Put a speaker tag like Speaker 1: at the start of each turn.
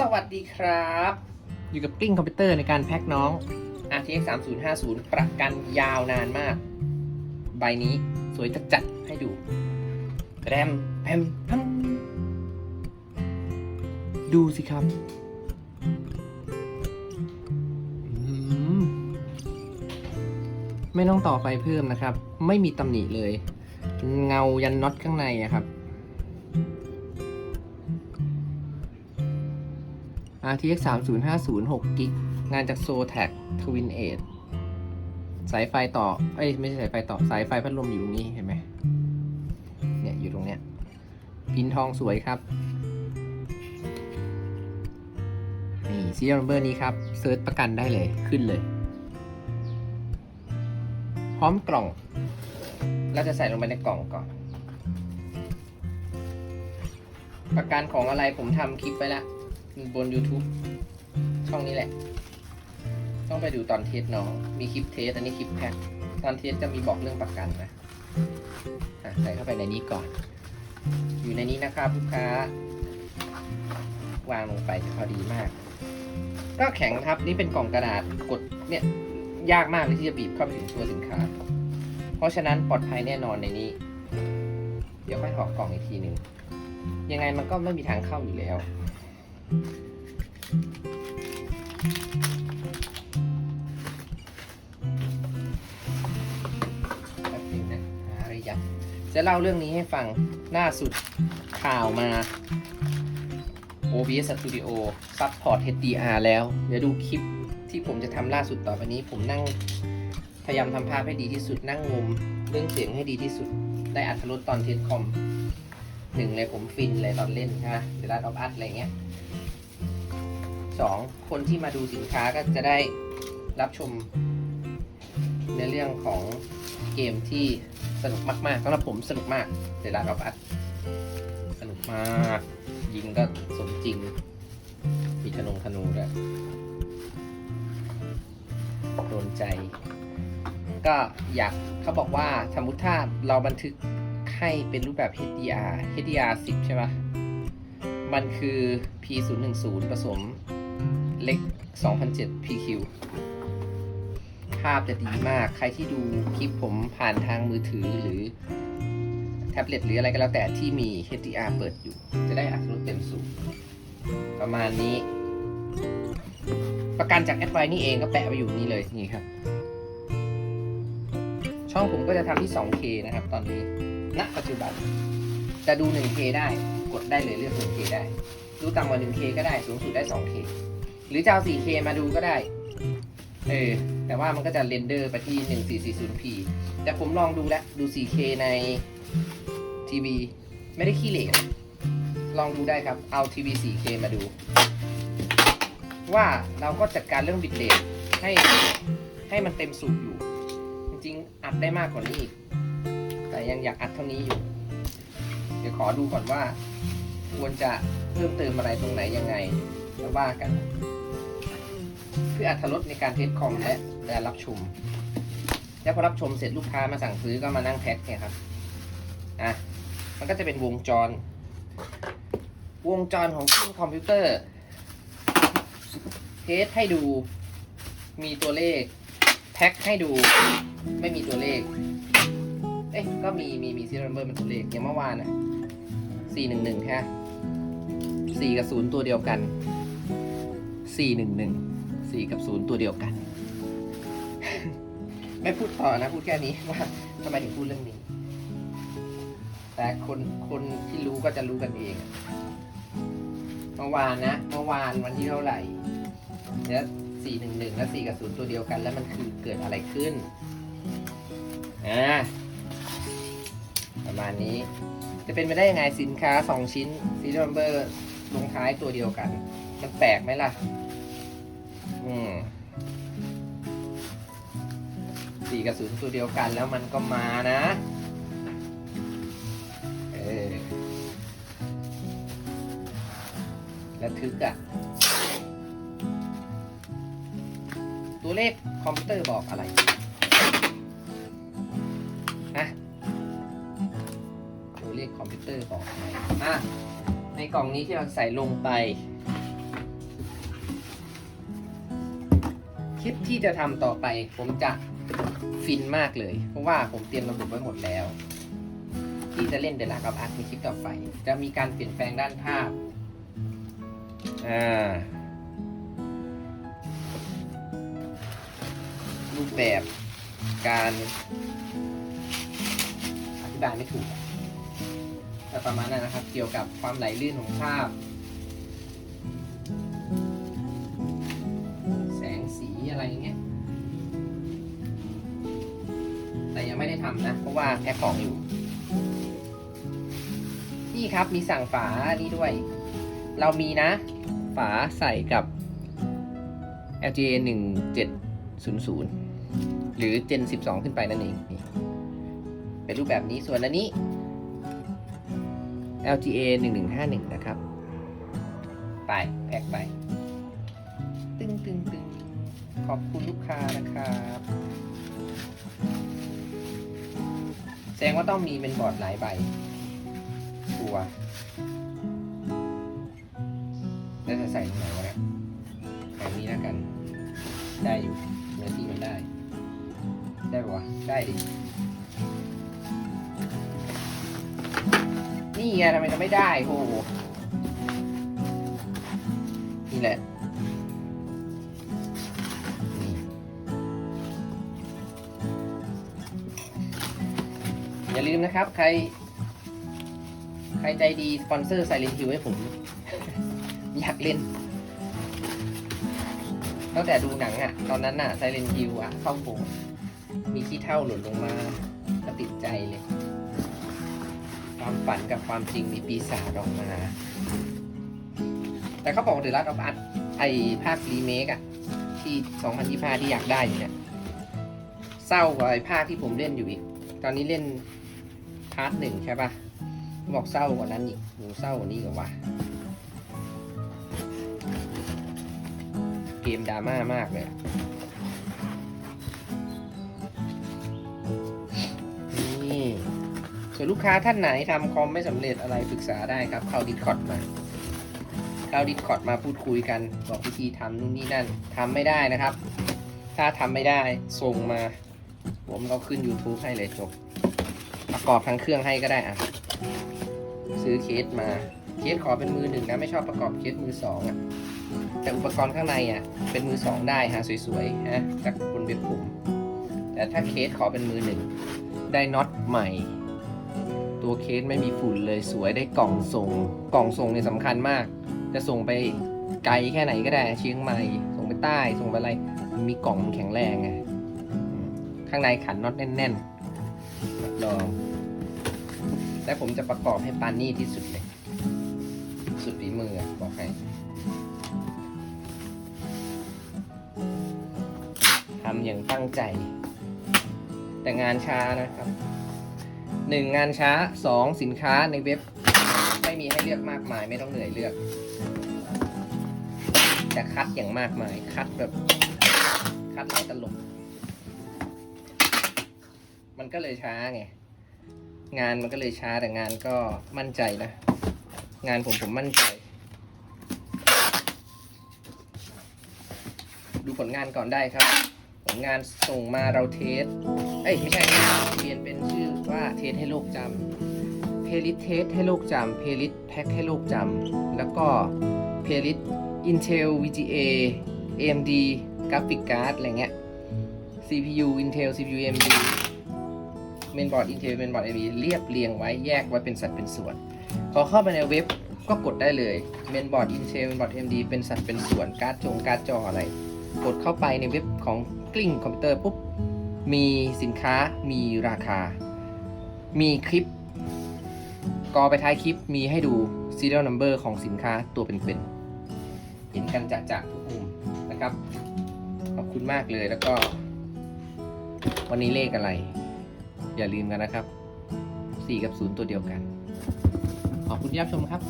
Speaker 1: สวัสดีครับ อยู่กับกลิ้งคอมพิวเตอร์ในการแพ็คน้อง RTX 3050 ประกันยาวนานมาก ใบนี้สวยจัดจัดๆให้ดูแรมแพมพัมดูสิครับอืมไม่ต้องต่อไฟเพิ่มนะครับ ไม่มีตำหนิเลย เงายันน็อตข้างในอะครับ RTX 3050 6กิกงานจาก Zotac Twin 8สายไฟต่อ เอ้ย ไม่ใช่สายไฟต่อ สายไฟพัดลมอยู่ตรงนี้ เห็นไหม เนี่ย อยู่ตรงเนี้ย พินทองสวยครับ นี่ serial number นี้ครับ เซิร์ชประกันได้เลย ขึ้นเลย พร้อมกล่อง เราจะใส่ลงไปในกล่องก่อน ประกันของอะไรผมทำคลิปไปแล้ว บน YouTube ช่องนี้แหละ ต้องไปดูตอนเทสน้อง มีคลิปเทส อันนี้คลิปแพ็คตอนเทสจะมีบอกเรื่องประกันนะะใส่เข้าไปในนี้ก่อน อยู่ในนี้นะครับลูกค้า วางลงไปจะพอดีมาก ก็แข็งครับ นี่เป็นกล่องกระดาษกดเนี่ยยากมากเลยที่จะบีบเข้าไปถึงตัวสินค้า เพราะฉะนั้นปลอดภัยแน่นอนในนี้ เดี๋ยวค่อยถอดกล่องอีกทีหนึ่งยังไงมันก็ไม่มีทางเข้าอยู่แล้ว แป๊บนึงนะหาอะไรยัดจะเล่าเรื่องนี้ให้ฟังล่าสุดข่าวมา OBS Studio Support HDR แล้ว เดี๋ยวดูคลิปที่ผมจะทำล่าสุดต่อไปนี้ ผมนั่งพยายามทำภาพให้ดีที่สุดนั่งงมเรื่องเสียงให้ดีที่สุด ได้อัธรสตอนเทสคอมหนึ่งเลยผมฟินเลยตอนเล่นใช่ไหมเดลัดออฟอัดอะไรเงี้ย สองคนที่มาดูสินค้าก็จะได้รับชมในเรื่องของเกมที่สนุกมากๆสำหรับผมสนุกมากเดลัดออฟอัดสนุกมาก ยิงก็สมจริง มีธนงธนูด้วยโดนใจ ก็อยากเขาบอกว่าสมมติถ้าเราบันทึกให้เป็นรูปแบบ HDR HDR 10 ใช่ปะมันคือ P010 ผสม เล็ก2007 PQ ภาพจะดีมาก ใครที่ดูคลิปผมผ่านทางมือถือหรือ แท็บเล็ตหรืออะไรก็แล้วแต่ที่มี HDR เปิดอยู่ จะได้อัตราเต็มสูง ประมาณนี้ ประกันจากแอดไวนี่เองก็แปะไว้อยู่นี่เลยนี่ครับ ช่องผมก็จะทำที่ 2K นะครับ ตอนนี้ณปัจจุบัน จะดู 1K ได้ กดได้เลยเลือก 1K ได้ ดูต่ำกว่า 1K ก็ได้ สูงสุดได้ 2K หรือจะเอา 4K มาดูก็ได้ เออ แต่ว่ามันก็จะเรนเดอร์ไปที่ 1440p แต่ผมลองดูแล้ว ดู 4K ในทีวีไม่ได้ขี้เหร่ลองดูได้ครับ เอาทีวี 4K มาดู ว่าเราก็จัดการเรื่องบิตเรทให้ให้มันเต็มสูบอยู่ จริงๆ อัดได้มากกว่านี้อีก แต่ยังอยากอัดเท่านี้อยู่ เดี๋ยวขอดูก่อนว่า ควรจะเพิ่มเติมอะไรตรงไหนยังไงแล้วว่ากัน พื่ออัตรสในการเทสคอมและการรับชม แล้วพอรับชมเสร็จลูกค้ามาสั่งซื้อก็มานั่งแพ็คเนี่ยครับ อะ มันก็จะเป็นวงจร วงจรของเครื่องคอมพิวเตอร์ เทสให้ดู มีตัวเลข แพ็คให้ดู ไม่มีตัวเลข เอ๊ะ ก็มี มี มีซีรีส์นัมเบอร์เป็นตัวเลขอย่างเมื่อวานอะสี่หนึ่งหนึ่งฮะสี่กับศูนย์ตัวเดียวกันสี่หนึ่งหนึ่ง สี่กับศูนย์ตัวเดียวกัน ไม่พูดต่อนะ พูดแค่นี้ว่าทำไมถึงพูดเรื่องนี้ แต่คนคนที่รู้ก็จะรู้กันเอง เมื่อวานนะ เมื่อวานวันที่เท่าไหร่แล้วสี่หนึ่งหนึ่งและสี่กับศูนย์ตัวเดียวกัน แล้วมันคือเกิดอะไรขึ้นอ่าประมาณนี้ จะเป็นไปได้ยังไงสินค้าสองชิ้นซีรีส์นัมเบอร์ลงท้ายตัวเดียวกัน มันแปลกไหมล่ะ อืมสี่กับศูนย์ตัวเดียวกันแล้วมันก็มานะ เออแล้วทึกอะตัวเลขคอมพิวเตอร์บอกอะไรนะตัวเลขคอมพิวเตอร์บอกอะไรอะในกล่องนี้ที่เราใส่ลงไป ลิปที่จะทำต่อไป ผมจะฟินมากเลย เพราะว่าผมเตรียมระบบไว้หมดแล้ว ที่จะเล่นเดลักกับอาร์ตในคลิปต่อไป จะมีการเปลี่ยนแปลงด้านภาพอ่ารูปแบบการอธิบายไม่ถูกแต่ประมาณนั้นนะครับ เกี่ยวกับความไหลลื่นของภาพ ทำนะ เพราะว่าแพ็คของอยู่ นี่ครับมีสั่งฝานี่ด้วย เรามีนะ ฝาใส่กับ LGA 1700 หรือ Gen 12 ขึ้นไปนั่นเองนี่เป็นรูปแบบนี้ส่วนอันนี้ LGA 1151 นะครับ ไป แพ็คไป ตึงตึงตึงขอบคุณลูกค้านะครับ ดงว่าต้องมีเป็นบอร์ดหลายใบชัวแล้วจะใส่ตรงไหนวะเนี่ยแบบนี้แล้วกัน ได้อยู่เนื้อที่มันได้ ได้ปะวะได้ดิ นี่ไงทำไมจะไม่ได้โหนี่แหละ อย่าลืมนะครับ ใคร ใครใจดี สปอนเซอร์ไซเลน h ิวให้ผม อยากเล่นตั้งแต่ดูหนังอะ่ะ ตอนนั้นอะ่ะไซเลน h ิวอะ เข้าผมมีขี้เท่าหล่นลงมาก็ติดใจเลย ความฝันกับความจริงมีปีศาจออกมา แต่เขาบอกเดอะรัตออฟอาร์ตไอภาครีเมคอะที่ 2025 ที่อยากได้อยู่เนี่ยเศร้ากว่าไอภาคที่ผมเล่นอยู่อีก ตอนนี้เล่นาร์ทหนึ่งใช่ปะบอกเศร้ากว่านั้นอีกโหเศร้ากว่านี้กับว่าเกมดราม่ามากเลยนี่ส่วนลูกค้าท่านไหนทำคอมไม่สำเร็จอะไรปรึกษาได้ครับ เข้าดิสคอ r d มาเข้าดิสคอ r d มาพูดคุยกัน บอกวิธีทำนู่นนี่นั่นทำไม่ได้นะครับ ถ้าทำไม่ได้ส่งมา ผมเอาขึ้น YouTube ให้เลยจบ ประกอบทั้งเครื่องให้ก็ได้อะซื้อเคสมา เคสขอเป็นมือหนึ่งนะ ไม่ชอบประกอบเคสมือสองอะแต่อุปกรณ์ข้างในอะเป็นมือสองได้ฮะสวยๆฮะจากบนเว็บผมแต่ถ้าเคสขอเป็นมือหนึ่งได้น็อตใหม่ ตัวเคสไม่มีฝุ่นเลยสวยได้กล่องส่ง กล่องส่งเนี่ยสำคัญมาก จะส่งไปไกลแค่ไหนก็ได้ เชียงใหม่ ส่งไปใต้ ส่งไปอะไร มีกล่องมันแข็งแรงไงข้างในขันน็อตแน่นๆ รับรองและผมจะประกอบให้ปานนี่ที่สุดเลย สุดฝีมือบอกให้ทำอย่างตั้งใจ แต่งานช้านะครับหนึ่งงานช้าสองสินค้าในเว็บ ไม่มีให้เลือกมากมาย ไม่ต้องเหนื่อยเลือก จะคัดอย่างมากมาย คัดแบบ คัดหลายตลบมันก็เลยช้าไง งานมันก็เลยช้าแต่งานก็มั่นใจนะ งานผมผมมั่นใจ ดูผลงานก่อนได้ครับ ผลงานส่งมาเราเทส เอ้ยไม่ใช่เปลี่ยนเป็นชื่อว่าเทสให้โลกจำเพลิทเทสให้โลกจำเพลิทแพ็คให้โลกจำแล้วก็เพลิท Intel VGA AMD Graphic Card อะไรเงี้ย CPU Intel CPU AMD เมนบอร์ด Intel เมนบอร์ด AMD เรียบเรียงไว้แยกไว้เป็นสัดเป็นส่วน พอเข้าไปในเว็บก็กดได้เลยเมนบอร์ด Intel เมนบอร์ด AMD เป็นสัดเป็นส่วนการ์ดจงการ์ดจออะไร กดเข้าไปในเว็บของกลิ้งคอมพิวเตอร์ปุ๊บมีสินค้ามีราคา มีคลิปกอไปท้ายคลิปมีให้ดู serial number ของสินค้าตัวเป็นๆเห็นกันจะๆทุกมุมนะครับ ขอบคุณมากเลยแล้วก็ วันนี้เลขอะไร อย่าลืมกันนะครับ 4 กับ 0 ตัวเดียวกัน ขอบคุณที่รับชมครับ